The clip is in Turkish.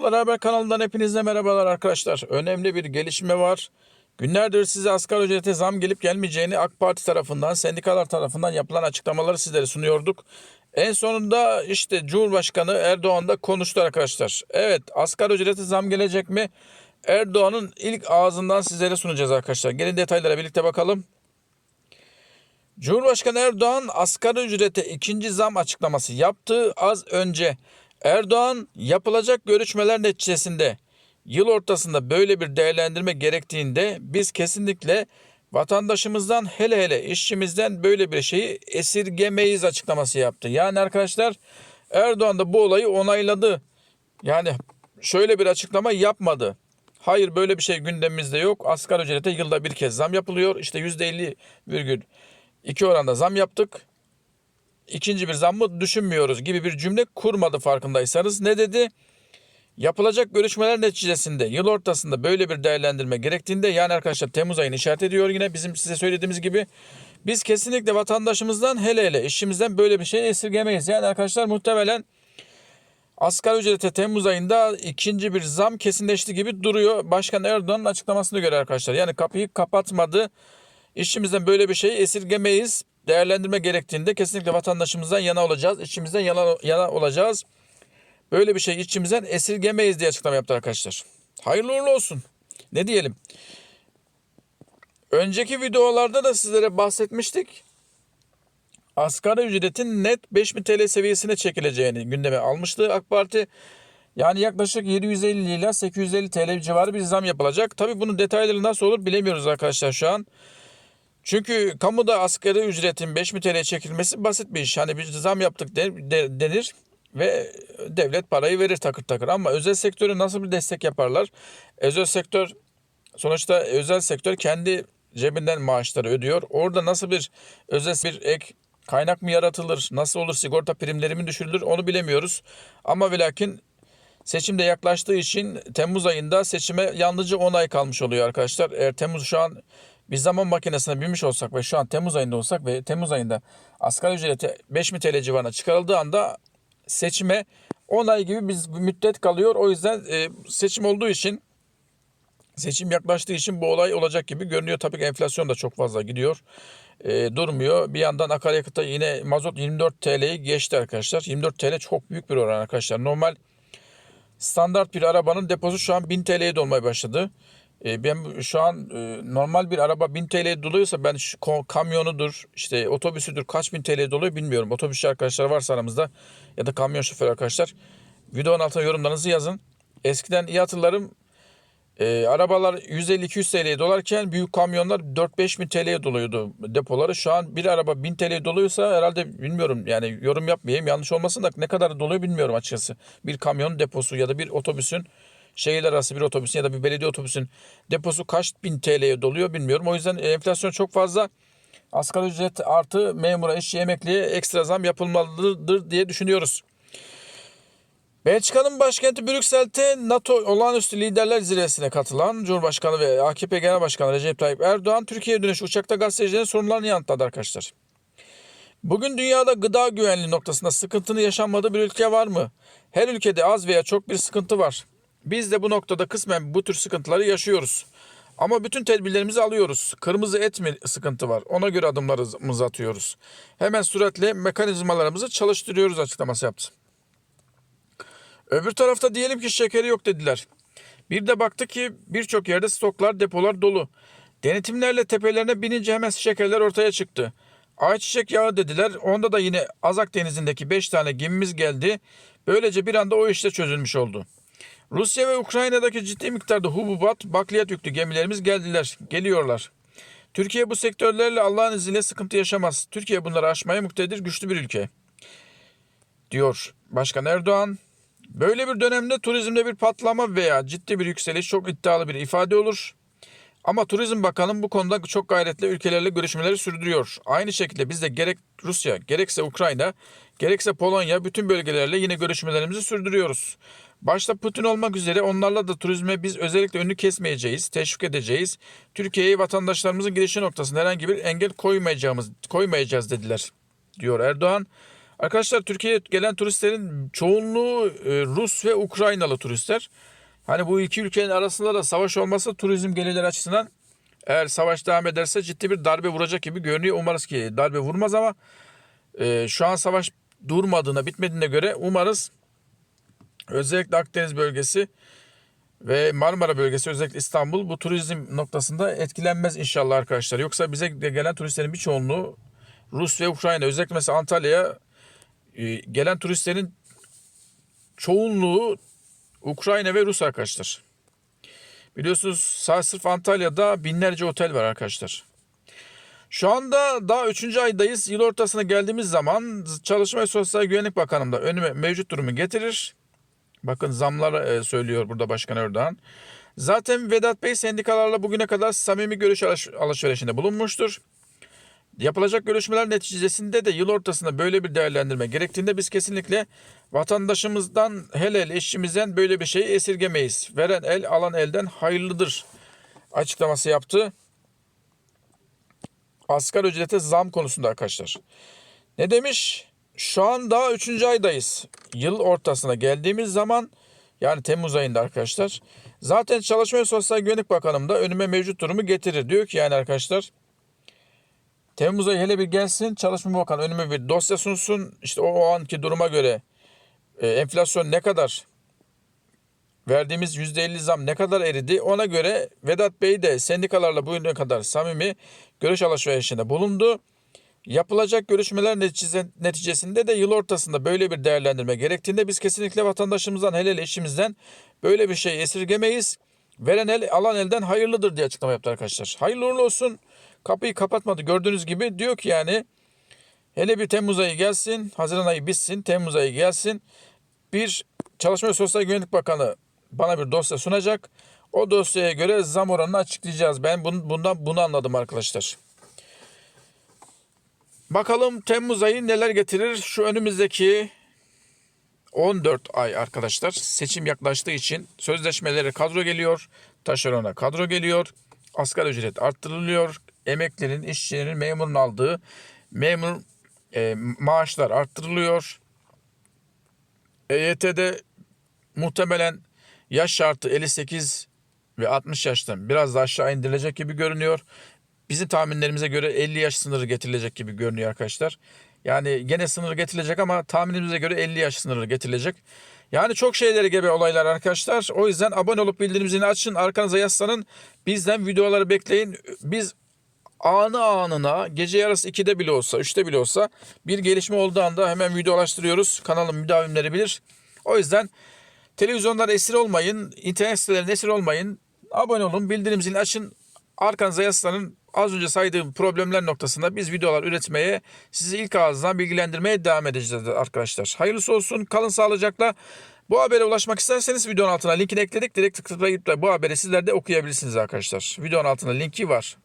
Sabahlar Haber kanalından hepinize merhabalar arkadaşlar. Önemli bir gelişme var. Günlerdir size asgari ücrete zam gelip gelmeyeceğini AK Parti tarafından, sendikalar tarafından yapılan açıklamaları sizlere sunuyorduk. En sonunda işte Cumhurbaşkanı Erdoğan da konuştu arkadaşlar. Evet asgari ücrete zam gelecek mi? Erdoğan'ın ilk ağzından sizlere sunacağız arkadaşlar. Gelin detaylara birlikte bakalım. Cumhurbaşkanı Erdoğan asgari ücrete ikinci zam açıklaması yaptı az önce. Erdoğan yapılacak görüşmeler neticesinde yıl ortasında böyle bir değerlendirme gerektiğinde biz kesinlikle vatandaşımızdan hele hele işçimizden böyle bir şeyi esirgemeyiz açıklaması yaptı. Yani arkadaşlar Erdoğan da bu olayı onayladı. Yani şöyle bir açıklama yapmadı. Hayır böyle bir şey gündemimizde yok. Asgari ücrete yılda bir kez zam yapılıyor. İşte %50,2 oranda zam yaptık. İkinci bir zammı düşünmüyoruz gibi bir cümle kurmadı farkındaysanız. Ne dedi? Yapılacak görüşmeler neticesinde yıl ortasında böyle bir değerlendirme gerektiğinde yani arkadaşlar Temmuz ayını işaret ediyor yine bizim size söylediğimiz gibi biz kesinlikle vatandaşımızdan hele hele işimizden böyle bir şey esirgemeyiz. Yani arkadaşlar muhtemelen asgari ücrete Temmuz ayında ikinci bir zam kesinleşti gibi duruyor. Başkan Erdoğan'ın açıklamasına göre arkadaşlar. Yani kapıyı kapatmadı. İşçimizden böyle bir şeyi esirgemeyiz. Değerlendirme gerektiğinde kesinlikle vatandaşımızdan yana olacağız. İşçimizden yana, yana olacağız. Böyle bir şey işçimizden esirgemeyiz diye açıklama yaptı arkadaşlar. Hayırlı uğurlu olsun. Ne diyelim? Önceki videolarda da sizlere bahsetmiştik. Asgari ücretin net 5000 TL seviyesine çekileceğini gündeme almıştı AK Parti. Yani yaklaşık 750 ile 850 TL civarı bir zam yapılacak. Tabi bunun detayları nasıl olur bilemiyoruz arkadaşlar şu an. Çünkü kamuda asgari ücretin 5000 TL'ye çekilmesi basit bir iş. Hani bir zam yaptık de- de- denir ve devlet parayı verir takır takır. Ama özel sektörü nasıl bir destek yaparlar? Özel sektör sonuçta özel sektör kendi cebinden maaşları ödüyor. Orada nasıl bir özel bir ek kaynak mı yaratılır? Nasıl olur sigorta primleri mi düşürülür? Onu bilemiyoruz. Ama ve lakin Seçim de yaklaştığı için Temmuz ayında seçime yalnızca 10 ay kalmış oluyor arkadaşlar. Eğer Temmuz şu an bir zaman makinesine binmiş olsak ve şu an Temmuz ayında olsak ve Temmuz ayında asgari ücreti 5000 TL civarına çıkarıldığı anda seçime 10 ay gibi bir müddet kalıyor. O yüzden e, seçim olduğu için seçim yaklaştığı için bu olay olacak gibi görünüyor. Tabii ki enflasyon da çok fazla gidiyor. E, durmuyor. Bir yandan akaryakıta yine mazot 24 TL'yi geçti arkadaşlar. 24 TL çok büyük bir oran arkadaşlar. Normal standart bir arabanın deposu şu an 1000 TL'ye dolmaya başladı. E, ben şu an e, normal bir araba 1000 TL'ye doluyorsa ben şu kamyonudur, işte otobüsüdür kaç bin TL'ye doluyor bilmiyorum. Otobüsçü arkadaşlar varsa aramızda ya da kamyon şoförü arkadaşlar videonun altına yorumlarınızı yazın. Eskiden iyi hatırlarım e, arabalar 150-200 TL'ye dolarken büyük kamyonlar 4-5 bin TL'ye doluyordu depoları. Şu an bir araba 1000 TL'ye doluyorsa herhalde bilmiyorum yani yorum yapmayayım yanlış olmasın da ne kadar doluyor bilmiyorum açıkçası. Bir kamyonun deposu ya da bir otobüsün şehirler arası bir otobüsün ya da bir belediye otobüsün deposu kaç bin TL'ye doluyor bilmiyorum. O yüzden enflasyon çok fazla. Asgari ücret artı memura, işçi, emekliye ekstra zam yapılmalıdır diye düşünüyoruz. Belçika'nın başkenti Brüksel'te NATO olağanüstü liderler zirvesine katılan Cumhurbaşkanı ve AKP Genel Başkanı Recep Tayyip Erdoğan Türkiye'ye dönüş uçakta gazetecilerin sorunlarını yanıtladı arkadaşlar. Bugün dünyada gıda güvenliği noktasında sıkıntının yaşanmadığı bir ülke var mı? Her ülkede az veya çok bir sıkıntı var. Biz de bu noktada kısmen bu tür sıkıntıları yaşıyoruz. Ama bütün tedbirlerimizi alıyoruz. Kırmızı et mi sıkıntı var? Ona göre adımlarımızı atıyoruz. Hemen süratle mekanizmalarımızı çalıştırıyoruz açıklaması yaptı. Öbür tarafta diyelim ki şekeri yok dediler. Bir de baktı ki birçok yerde stoklar, depolar dolu. Denetimlerle tepelerine binince hemen şekerler ortaya çıktı. Ayçiçek yağı dediler. Onda da yine Azak Denizi'ndeki 5 tane gemimiz geldi. Böylece bir anda o işte çözülmüş oldu. Rusya ve Ukrayna'daki ciddi miktarda hububat, bakliyat yüklü gemilerimiz geldiler, geliyorlar. Türkiye bu sektörlerle Allah'ın izniyle sıkıntı yaşamaz. Türkiye bunları aşmaya muktedir güçlü bir ülke. Diyor Başkan Erdoğan. Böyle bir dönemde turizmde bir patlama veya ciddi bir yükseliş çok iddialı bir ifade olur. Ama Turizm Bakanı bu konuda çok gayretle ülkelerle görüşmeleri sürdürüyor. Aynı şekilde biz de gerek Rusya, gerekse Ukrayna, gerekse Polonya bütün bölgelerle yine görüşmelerimizi sürdürüyoruz. Başta Putin olmak üzere onlarla da turizme biz özellikle önünü kesmeyeceğiz, teşvik edeceğiz. Türkiye'ye vatandaşlarımızın girişi noktasında herhangi bir engel koymayacağımız, koymayacağız dediler, diyor Erdoğan. Arkadaşlar Türkiye'ye gelen turistlerin çoğunluğu e, Rus ve Ukraynalı turistler. Hani bu iki ülkenin arasında da savaş olması turizm gelirleri açısından eğer savaş devam ederse ciddi bir darbe vuracak gibi görünüyor. Umarız ki darbe vurmaz ama e, şu an savaş durmadığına, bitmediğine göre umarız özellikle Akdeniz bölgesi ve Marmara bölgesi özellikle İstanbul bu turizm noktasında etkilenmez inşallah arkadaşlar. Yoksa bize gelen turistlerin bir çoğunluğu Rus ve Ukrayna özellikle mesela Antalya'ya e, gelen turistlerin çoğunluğu Ukrayna ve Rus arkadaşlar. Biliyorsunuz sağ sırf Antalya'da binlerce otel var arkadaşlar. Şu anda daha 3. aydayız. Yıl ortasına geldiğimiz zaman Çalışma ve Sosyal Güvenlik Bakanım da önüme mevcut durumu getirir. Bakın zamlar e, söylüyor burada Başkan Erdoğan. Zaten Vedat Bey sendikalarla bugüne kadar samimi görüş alış- alışverişinde bulunmuştur. Yapılacak görüşmeler neticesinde de yıl ortasında böyle bir değerlendirme gerektiğinde biz kesinlikle vatandaşımızdan hele hele işçimizden böyle bir şeyi esirgemeyiz. Veren el alan elden hayırlıdır açıklaması yaptı. Asgari ücrete zam konusunda arkadaşlar. Ne demiş? Şu an daha 3. aydayız. Yıl ortasına geldiğimiz zaman yani Temmuz ayında arkadaşlar. Zaten Çalışma ve Sosyal Güvenlik Bakanım da önüme mevcut durumu getirir. Diyor ki yani arkadaşlar Temmuz ayı hele bir gelsin. Çalışma Bakanı önüme bir dosya sunsun. İşte o, o anki duruma göre e, enflasyon ne kadar verdiğimiz %50 zam ne kadar eridi ona göre Vedat Bey de sendikalarla bugüne kadar samimi görüş alışverişinde bulundu. Yapılacak görüşmeler netice- neticesinde de yıl ortasında böyle bir değerlendirme gerektiğinde biz kesinlikle vatandaşımızdan hele hele işimizden böyle bir şey esirgemeyiz. Veren el alan elden hayırlıdır diye açıklama yaptı arkadaşlar. Hayırlı uğurlu olsun. Kapıyı kapatmadı gördüğünüz gibi diyor ki yani hele bir Temmuz ayı gelsin, Haziran ayı bitsin, Temmuz ayı gelsin. Bir Çalışma ve Sosyal Güvenlik Bakanı bana bir dosya sunacak. O dosyaya göre zam oranını açıklayacağız. Ben bun- bundan bunu anladım arkadaşlar. Bakalım Temmuz ayı neler getirir? Şu önümüzdeki 14 ay arkadaşlar seçim yaklaştığı için sözleşmeleri kadro geliyor. Taşerona kadro geliyor. Asgari ücret arttırılıyor. Emeklerin, işçilerin, memurun aldığı memur e, maaşlar arttırılıyor. EYT'de muhtemelen yaş şartı 58 ve 60 yaştan biraz daha aşağı indirilecek gibi görünüyor. Bizim tahminlerimize göre 50 yaş sınırı getirilecek gibi görünüyor arkadaşlar. Yani gene sınır getirilecek ama tahminimize göre 50 yaş sınırı getirilecek. Yani çok şeyleri gebe olaylar arkadaşlar. O yüzden abone olup bildirim zilini açın. Arkanıza yaslanın. Bizden videoları bekleyin. Biz anı anına gece yarısı 2'de bile olsa 3'te bile olsa bir gelişme olduğu anda hemen videolaştırıyoruz. Kanalın müdavimleri bilir. O yüzden televizyonlara esir olmayın. internet sitelerine esir olmayın. Abone olun. Bildirim zilini açın. Arkanıza yaslanın. Az önce saydığım problemler noktasında biz videolar üretmeye, sizi ilk ağızdan bilgilendirmeye devam edeceğiz arkadaşlar. Hayırlısı olsun. Kalın sağlıcakla. Bu habere ulaşmak isterseniz videonun altına linkini ekledik. Direkt tıklayıp da bu haberi sizler de okuyabilirsiniz arkadaşlar. Videonun altında linki var.